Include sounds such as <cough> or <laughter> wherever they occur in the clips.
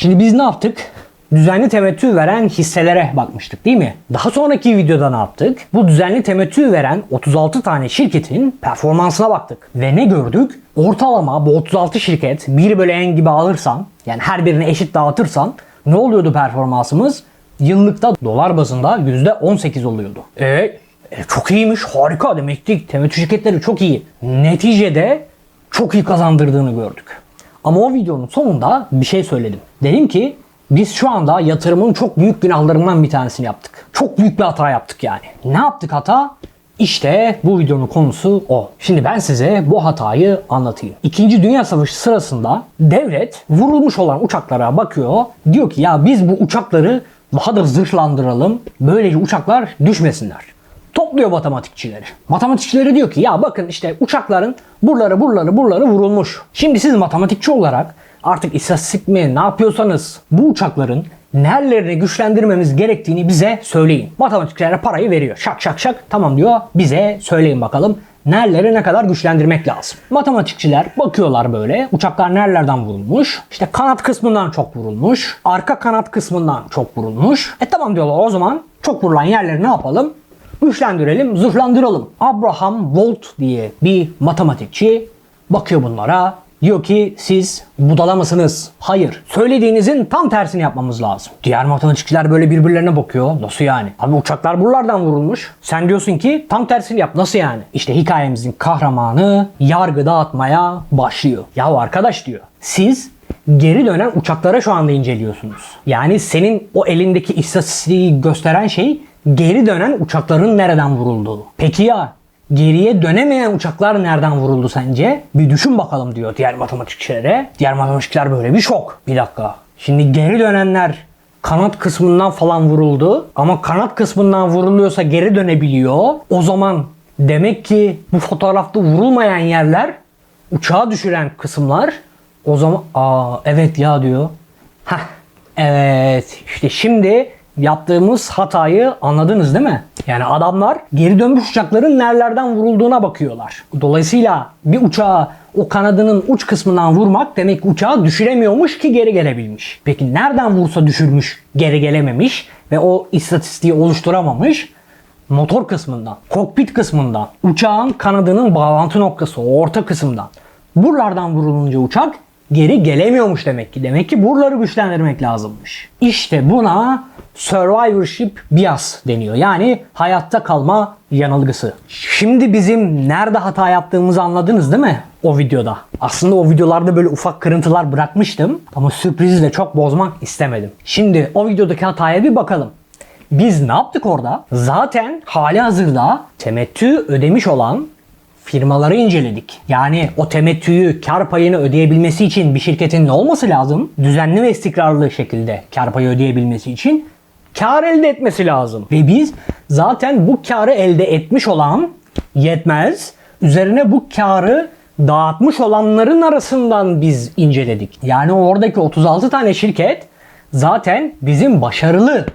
Şimdi biz ne yaptık? Düzenli temettü veren hisselere bakmıştık değil mi? Daha sonraki videoda ne yaptık? Bu düzenli temettü veren 36 tane şirketin performansına baktık. Ve ne gördük? Ortalama bu 36 şirket 1 bölü n gibi alırsan yani her birine eşit dağıtırsan ne oluyordu performansımız? Yıllıkta dolar bazında %18 oluyordu. E, e, çok iyiymiş harika demek ki temettü şirketleri çok iyi. Neticede çok iyi kazandırdığını gördük. Ama o videonun sonunda bir şey söyledim. Dedim ki biz şu anda yatırımın çok büyük günahlarından bir tanesini yaptık. Çok büyük bir hata yaptık yani. Ne yaptık hata? İşte bu videonun konusu o. Şimdi ben size bu hatayı anlatayım. İkinci Dünya Savaşı sırasında devlet vurulmuş olan uçaklara bakıyor. Diyor ki ya biz bu uçakları daha da zırhlandıralım. Böylece uçaklar düşmesinler topluyor matematikçileri. Matematikçileri diyor ki ya bakın işte uçakların buraları buraları buraları vurulmuş. Şimdi siz matematikçi olarak artık istatistik mi ne yapıyorsanız bu uçakların nerelerini güçlendirmemiz gerektiğini bize söyleyin. Matematikçilere parayı veriyor. Şak şak şak tamam diyor bize söyleyin bakalım nereleri ne kadar güçlendirmek lazım. Matematikçiler bakıyorlar böyle uçaklar nerelerden vurulmuş. İşte kanat kısmından çok vurulmuş. Arka kanat kısmından çok vurulmuş. E tamam diyorlar o zaman çok vurulan yerleri ne yapalım? Güçlendirelim, zırhlandıralım. Abraham Volt diye bir matematikçi bakıyor bunlara. Diyor ki siz budala mısınız? Hayır. Söylediğinizin tam tersini yapmamız lazım. Diğer matematikçiler böyle birbirlerine bakıyor. Nasıl yani? Abi uçaklar buralardan vurulmuş. Sen diyorsun ki tam tersini yap. Nasıl yani? İşte hikayemizin kahramanı yargı dağıtmaya başlıyor. Ya arkadaş diyor. Siz geri dönen uçaklara şu anda inceliyorsunuz. Yani senin o elindeki istatistiği gösteren şey geri dönen uçakların nereden vurulduğu. Peki ya geriye dönemeyen uçaklar nereden vuruldu sence? Bir düşün bakalım diyor diğer matematikçilere. Diğer matematikçiler böyle bir şok. Bir dakika. Şimdi geri dönenler kanat kısmından falan vuruldu. Ama kanat kısmından vuruluyorsa geri dönebiliyor. O zaman demek ki bu fotoğrafta vurulmayan yerler uçağı düşüren kısımlar o zaman aa evet ya diyor. Hah evet işte şimdi yaptığımız hatayı anladınız değil mi? Yani adamlar geri dönmüş uçakların nerelerden vurulduğuna bakıyorlar. Dolayısıyla bir uçağa o kanadının uç kısmından vurmak demek uçağı düşüremiyormuş ki geri gelebilmiş. Peki nereden vursa düşürmüş, geri gelememiş ve o istatistiği oluşturamamış? Motor kısmından, kokpit kısmından, uçağın kanadının bağlantı noktası, o orta kısımdan. Buralardan vurulunca uçak geri gelemiyormuş demek ki. Demek ki buraları güçlendirmek lazımmış. İşte buna survivorship bias deniyor. Yani hayatta kalma yanılgısı. Şimdi bizim nerede hata yaptığımızı anladınız değil mi? O videoda. Aslında o videolarda böyle ufak kırıntılar bırakmıştım ama sürprizi de çok bozmak istemedim. Şimdi o videodaki hataya bir bakalım. Biz ne yaptık orada? Zaten hali hazırda temettü ödemiş olan firmaları inceledik. Yani o temettüyü, kar payını ödeyebilmesi için bir şirketin ne olması lazım? Düzenli ve istikrarlı şekilde kar payı ödeyebilmesi için kar elde etmesi lazım. Ve biz zaten bu karı elde etmiş olan yetmez. Üzerine bu karı dağıtmış olanların arasından biz inceledik. Yani oradaki 36 tane şirket zaten bizim başarılı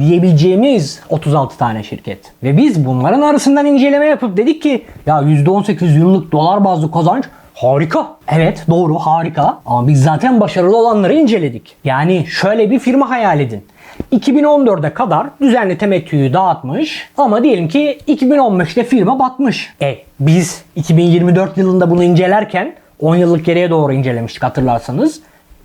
diyebileceğimiz 36 tane şirket. Ve biz bunların arasından inceleme yapıp dedik ki ya %18 yıllık dolar bazlı kazanç harika. Evet doğru harika ama biz zaten başarılı olanları inceledik. Yani şöyle bir firma hayal edin. 2014'e kadar düzenli temettüyü dağıtmış ama diyelim ki 2015'te firma batmış. E biz 2024 yılında bunu incelerken 10 yıllık geriye doğru incelemiştik hatırlarsanız.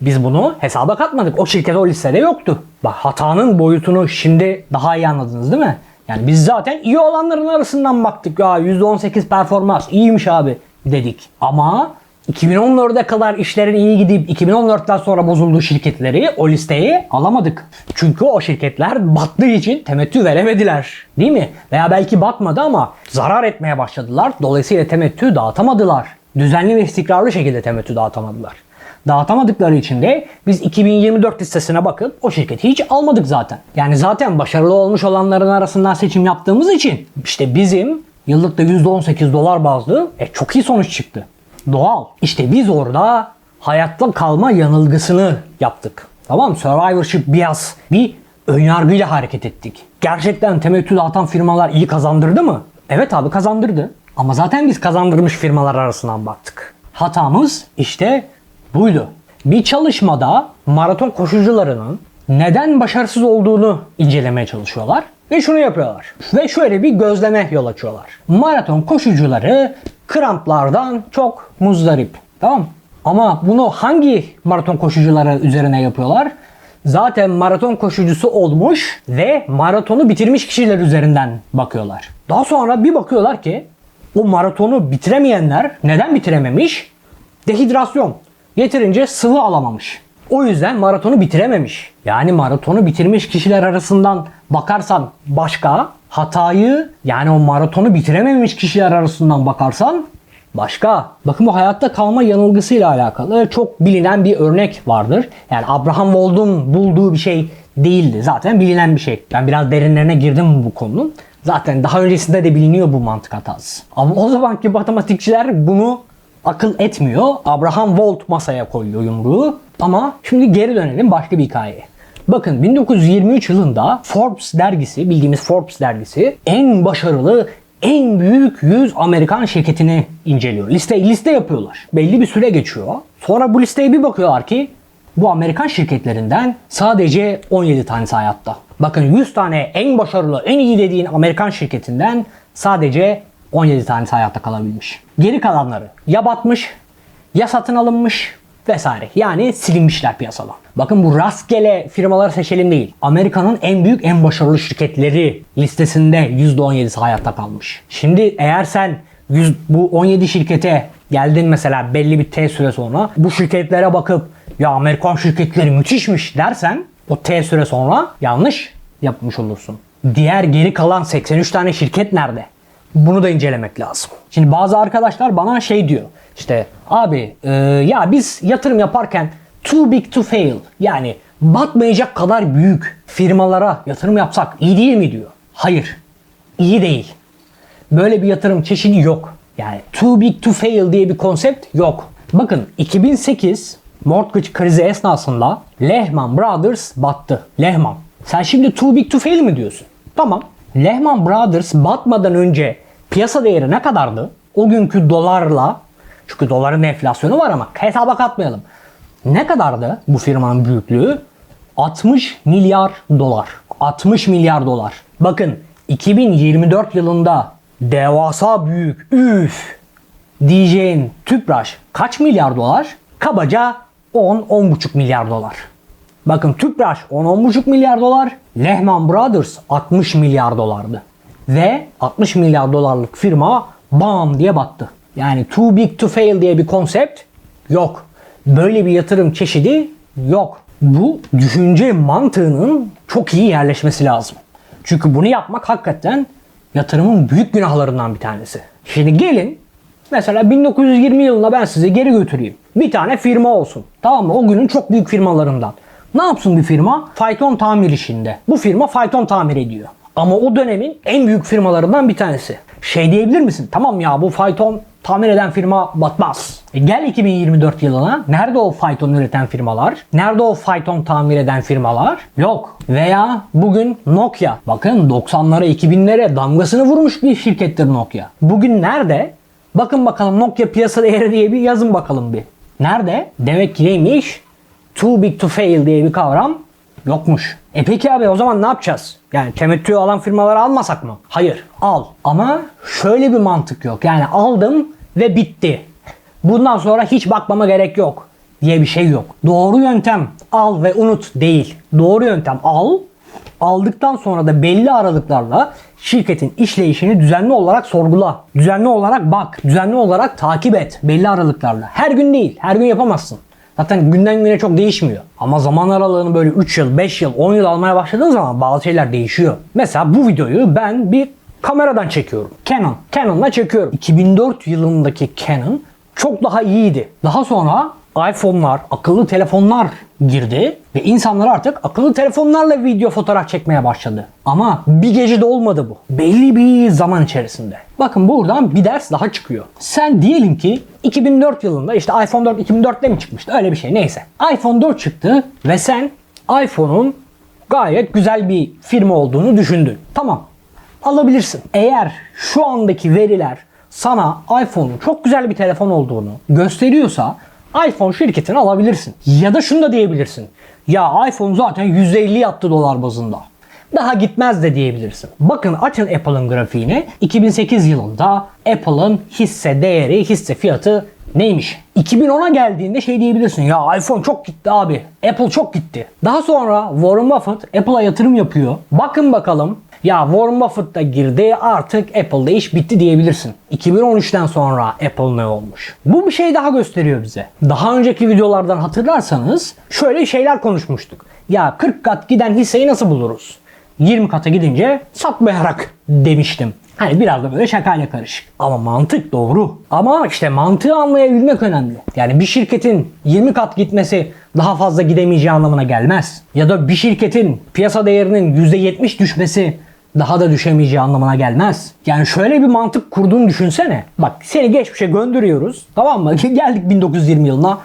Biz bunu hesaba katmadık. O şirket o listede yoktu. Bak hatanın boyutunu şimdi daha iyi anladınız değil mi? Yani biz zaten iyi olanların arasından baktık. Ya %18 performans iyiymiş abi dedik. Ama 2014'e kadar işlerin iyi gidip 2014'ten sonra bozulduğu şirketleri o listeye alamadık. Çünkü o şirketler battığı için temettü veremediler. Değil mi? Veya belki batmadı ama zarar etmeye başladılar. Dolayısıyla temettü dağıtamadılar. Düzenli ve istikrarlı şekilde temettü dağıtamadılar. Dağıtamadıkları için de biz 2024 listesine bakıp o şirketi hiç almadık zaten. Yani zaten başarılı olmuş olanların arasından seçim yaptığımız için işte bizim yıllıkta %18 dolar bazlı e, çok iyi sonuç çıktı. Doğal. İşte biz orada hayatta kalma yanılgısını yaptık. Tamam? Survivorship bias. Bir önyargıyla hareket ettik. Gerçekten temettü dağıtan firmalar iyi kazandırdı mı? Evet abi kazandırdı. Ama zaten biz kazandırmış firmalar arasından baktık. Hatamız işte buydu. Bir çalışmada maraton koşucularının neden başarısız olduğunu incelemeye çalışıyorlar. Ve şunu yapıyorlar. Ve şöyle bir gözleme yol açıyorlar. Maraton koşucuları kramplardan çok muzdarip. Tamam? Ama bunu hangi maraton koşucuları üzerine yapıyorlar? Zaten maraton koşucusu olmuş ve maratonu bitirmiş kişiler üzerinden bakıyorlar. Daha sonra bir bakıyorlar ki o maratonu bitiremeyenler neden bitirememiş? Dehidrasyon. Yeterince sıvı alamamış. O yüzden maratonu bitirememiş. Yani maratonu bitirmiş kişiler arasından bakarsan başka, hatayı yani o maratonu bitirememiş kişiler arasından bakarsan başka. Bakın bu hayatta kalma yanılgısıyla alakalı çok bilinen bir örnek vardır. Yani Abraham Wald'un bulduğu bir şey değildi. Zaten bilinen bir şey. Ben biraz derinlerine girdim bu konunun. Zaten daha öncesinde de biliniyor bu mantık hatası. Ama o zamanki matematikçiler bunu akıl etmiyor. Abraham Wald masaya koyuyor yumruğu. Ama şimdi geri dönelim başka bir hikayeye. Bakın 1923 yılında Forbes dergisi, bildiğimiz Forbes dergisi en başarılı, en büyük 100 Amerikan şirketini inceliyor. Liste liste yapıyorlar. Belli bir süre geçiyor. Sonra bu listeye bir bakıyorlar ki bu Amerikan şirketlerinden sadece 17 tanesi hayatta. Bakın 100 tane en başarılı, en iyi dediğin Amerikan şirketinden sadece 17 tanesi hayatta kalabilmiş. Geri kalanları ya batmış, ya satın alınmış vesaire. Yani silinmişler piyasadan. Bakın bu rastgele firmaları seçelim değil. Amerika'nın en büyük, en başarılı şirketleri listesinde %17'si hayatta kalmış. Şimdi eğer sen 100, bu 17 şirkete geldin mesela belli bir T süre sonra bu şirketlere bakıp ya Amerikan şirketleri müthişmiş dersen o T süre sonra yanlış yapmış olursun. Diğer geri kalan 83 tane şirket nerede? Bunu da incelemek lazım. Şimdi bazı arkadaşlar bana şey diyor. İşte abi e, ya biz yatırım yaparken too big to fail yani batmayacak kadar büyük firmalara yatırım yapsak iyi değil mi diyor. Hayır. iyi değil. Böyle bir yatırım çeşidi yok. Yani too big to fail diye bir konsept yok. Bakın 2008 mortgage krizi esnasında Lehman Brothers battı. Lehman. Sen şimdi too big to fail mi diyorsun? Tamam. Lehman Brothers batmadan önce piyasa değeri ne kadardı? O günkü dolarla çünkü doların enflasyonu var ama hesaba katmayalım. Ne kadardı bu firmanın büyüklüğü? 60 milyar dolar. 60 milyar dolar. Bakın 2024 yılında devasa büyük üf diyeceğin Tüpraş kaç milyar dolar? Kabaca 10-10,5 milyar dolar. Bakın Tüpraş 10-10,5 milyar dolar, Lehman Brothers 60 milyar dolardı. Ve 60 milyar dolarlık firma bam diye battı. Yani too big to fail diye bir konsept yok. Böyle bir yatırım çeşidi yok. Bu düşünce mantığının çok iyi yerleşmesi lazım. Çünkü bunu yapmak hakikaten yatırımın büyük günahlarından bir tanesi. Şimdi gelin mesela 1920 yılına ben sizi geri götüreyim. Bir tane firma olsun. Tamam mı? O günün çok büyük firmalarından. Ne yapsın bir firma? Fayton tamir işinde. Bu firma fayton tamir ediyor. Ama o dönemin en büyük firmalarından bir tanesi. Şey diyebilir misin? Tamam ya bu fayton tamir eden firma batmaz. E gel 2024 yılına. Nerede o fayton üreten firmalar? Nerede o fayton tamir eden firmalar? Yok. Veya bugün Nokia. Bakın 90'lara 2000'lere damgasını vurmuş bir şirkettir Nokia. Bugün nerede? Bakın bakalım Nokia piyasa değeri diye bir yazın bakalım bir. Nerede? Demek ki neymiş? Too big to fail diye bir kavram yokmuş. E peki abi o zaman ne yapacağız? Yani temettü alan firmaları almasak mı? Hayır al. Ama şöyle bir mantık yok. Yani aldım ve bitti. Bundan sonra hiç bakmama gerek yok diye bir şey yok. Doğru yöntem al ve unut değil. Doğru yöntem al. Aldıktan sonra da belli aralıklarla şirketin işleyişini düzenli olarak sorgula. Düzenli olarak bak. Düzenli olarak takip et. Belli aralıklarla. Her gün değil. Her gün yapamazsın. Zaten günden güne çok değişmiyor. Ama zaman aralığını böyle 3 yıl, 5 yıl, 10 yıl almaya başladığın zaman bazı şeyler değişiyor. Mesela bu videoyu ben bir kameradan çekiyorum. Canon. Canon'la çekiyorum. 2004 yılındaki Canon çok daha iyiydi. Daha sonra iPhone'lar, akıllı telefonlar girdi ve insanlar artık akıllı telefonlarla video fotoğraf çekmeye başladı. Ama bir gecede olmadı bu. Belli bir zaman içerisinde. Bakın buradan bir ders daha çıkıyor. Sen diyelim ki 2004 yılında işte iPhone 4 2004'te mi çıkmıştı öyle bir şey neyse. iPhone 4 çıktı ve sen iPhone'un gayet güzel bir firma olduğunu düşündün. Tamam alabilirsin. Eğer şu andaki veriler sana iPhone'un çok güzel bir telefon olduğunu gösteriyorsa iPhone şirketini alabilirsin. Ya da şunu da diyebilirsin. Ya iPhone zaten %50 yaptı dolar bazında. Daha gitmez de diyebilirsin. Bakın açın Apple'ın grafiğini. 2008 yılında Apple'ın hisse değeri, hisse fiyatı neymiş? 2010'a geldiğinde şey diyebilirsin. Ya iPhone çok gitti abi. Apple çok gitti. Daha sonra Warren Buffett Apple'a yatırım yapıyor. Bakın bakalım ya Warren Buffett da girdi artık Apple'da iş bitti diyebilirsin. 2013'ten sonra Apple ne olmuş? Bu bir şey daha gösteriyor bize. Daha önceki videolardan hatırlarsanız şöyle şeyler konuşmuştuk. Ya 40 kat giden hisseyi nasıl buluruz? 20 kata gidince satmayarak demiştim. Hani biraz da böyle şakayla karışık. Ama mantık doğru. Ama işte mantığı anlayabilmek önemli. Yani bir şirketin 20 kat gitmesi daha fazla gidemeyeceği anlamına gelmez. Ya da bir şirketin piyasa değerinin %70 düşmesi daha da düşemeyeceği anlamına gelmez. Yani şöyle bir mantık kurduğunu düşünsene. Bak seni geçmişe gönderiyoruz. Tamam mı? <laughs> Geldik 1920 yılına.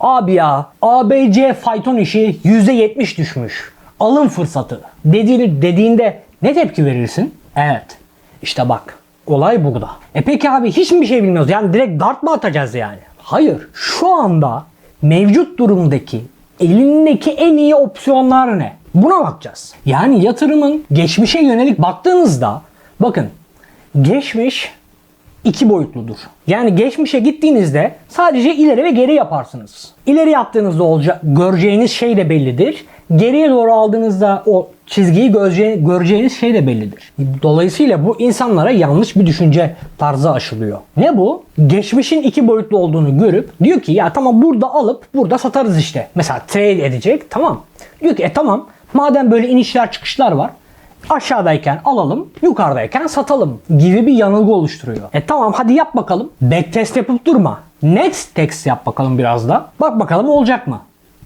Abi ya ABC fayton işi %70 düşmüş. Alın fırsatı. Dediğini, dediğinde ne tepki verirsin? Evet. İşte bak. Olay burada. E peki abi hiç mi bir şey bilmiyoruz? Yani direkt dart mı atacağız yani? Hayır. Şu anda mevcut durumdaki elindeki en iyi opsiyonlar ne? Buna bakacağız. Yani yatırımın geçmişe yönelik baktığınızda bakın geçmiş iki boyutludur. Yani geçmişe gittiğinizde sadece ileri ve geri yaparsınız. İleri yaptığınızda olacak, göreceğiniz şey de bellidir. Geriye doğru aldığınızda o çizgiyi görece- göreceğiniz şey de bellidir. Dolayısıyla bu insanlara yanlış bir düşünce tarzı aşılıyor. Ne bu? Geçmişin iki boyutlu olduğunu görüp diyor ki ya tamam burada alıp burada satarız işte. Mesela trade edecek tamam. Diyor ki e tamam madem böyle inişler çıkışlar var aşağıdayken alalım, yukarıdayken satalım gibi bir yanılgı oluşturuyor. E tamam hadi yap bakalım. Backtest yapıp durma. Next test yap bakalım biraz da. Bak bakalım olacak mı?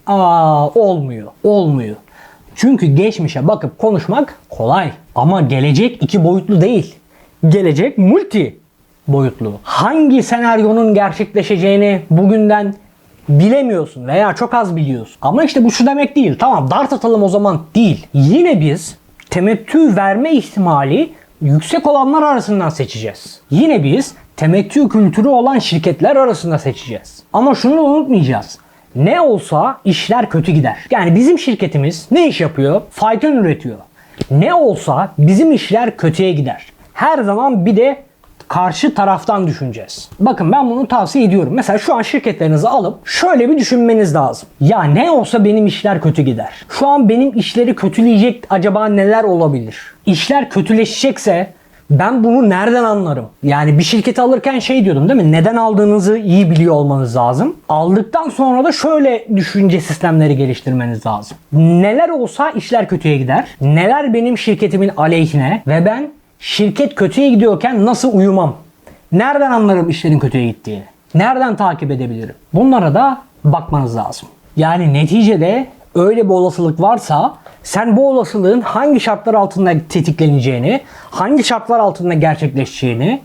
Aa olmuyor. Olmuyor. Çünkü geçmişe bakıp konuşmak kolay. Ama gelecek iki boyutlu değil. Gelecek multi boyutlu. Hangi senaryonun gerçekleşeceğini bugünden bilemiyorsun veya çok az biliyorsun. Ama işte bu şu demek değil. Tamam dart atalım o zaman değil. Yine biz temettü verme ihtimali yüksek olanlar arasından seçeceğiz. Yine biz temettü kültürü olan şirketler arasında seçeceğiz. Ama şunu da unutmayacağız. Ne olsa işler kötü gider. Yani bizim şirketimiz ne iş yapıyor? Fayton üretiyor. Ne olsa bizim işler kötüye gider. Her zaman bir de karşı taraftan düşüneceğiz. Bakın ben bunu tavsiye ediyorum. Mesela şu an şirketlerinizi alıp şöyle bir düşünmeniz lazım. Ya ne olsa benim işler kötü gider. Şu an benim işleri kötüleyecek acaba neler olabilir? İşler kötüleşecekse ben bunu nereden anlarım? Yani bir şirketi alırken şey diyordum değil mi? Neden aldığınızı iyi biliyor olmanız lazım. Aldıktan sonra da şöyle düşünce sistemleri geliştirmeniz lazım. Neler olsa işler kötüye gider. Neler benim şirketimin aleyhine ve ben şirket kötüye gidiyorken nasıl uyumam? Nereden anlarım işlerin kötüye gittiğini? Nereden takip edebilirim? Bunlara da bakmanız lazım. Yani neticede öyle bir olasılık varsa sen bu olasılığın hangi şartlar altında tetikleneceğini, hangi şartlar altında gerçekleşeceğini,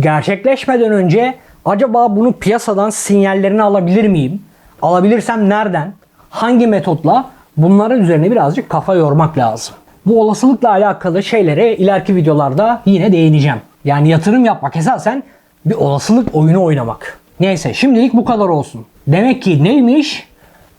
gerçekleşmeden önce acaba bunu piyasadan sinyallerini alabilir miyim? Alabilirsem nereden? Hangi metotla? Bunların üzerine birazcık kafa yormak lazım. Bu olasılıkla alakalı şeylere ileriki videolarda yine değineceğim. Yani yatırım yapmak esasen bir olasılık oyunu oynamak. Neyse şimdilik bu kadar olsun. Demek ki neymiş?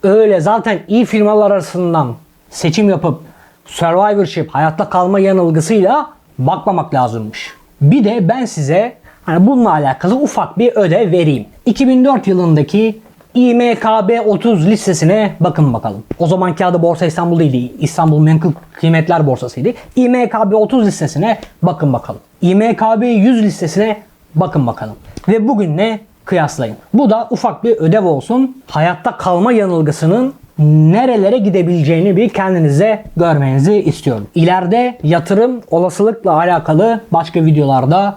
Öyle zaten iyi firmalar arasından seçim yapıp survivorship, hayatta kalma yanılgısıyla bakmamak lazımmış. Bir de ben size hani bununla alakalı ufak bir ödev vereyim. 2004 yılındaki İMKB 30 listesine bakın bakalım. O zamanki adı Borsa İstanbul değildi. İstanbul Menkul Kıymetler Borsası'ydı. İMKB 30 listesine bakın bakalım. İMKB 100 listesine bakın bakalım. Ve bugün ne? Kıyaslayın. Bu da ufak bir ödev olsun. Hayatta kalma yanılgısının nerelere gidebileceğini bir kendinize görmenizi istiyorum. İleride yatırım olasılıkla alakalı başka videolarda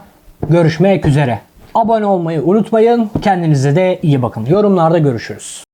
görüşmek üzere. Abone olmayı unutmayın. Kendinize de iyi bakın. Yorumlarda görüşürüz.